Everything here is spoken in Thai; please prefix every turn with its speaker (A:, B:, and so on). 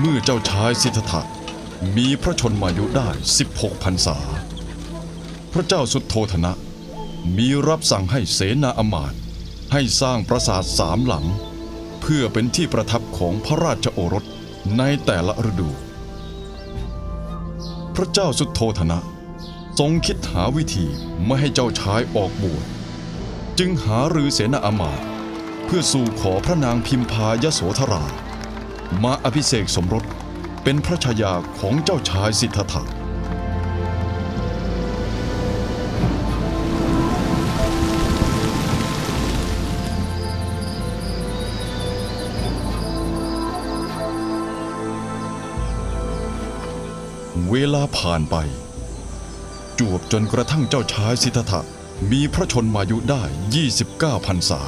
A: เมื่อเจ้าชายสิทธัตถะมีพระชนมายุได้ 16พรรษา พระเจ้าสุดโทธนะ มีรับสั่งให้เสนาอำมาตย์ให้สร้างปราสาทสามหลัง เพื่อเป็นที่ประทับของพระราชโอรสในแต่ละฤดู พระเจ้าสุดโทธนะ ทรงคิดหาวิธีไม่ให้เจ้าชายออกบวชจึงหารือเสนาอมาตย์เพื่อสู่ขอพระนางพิมพายโสธรา มาอภิเษกสมรสเป็นพระชายาของเจ้าชายสิทธัตถะเวลาผ่านไป จวบจนกระทั่งเจ้าชายสิทธัตถะมีพระชนมายุได้ 29พรรษา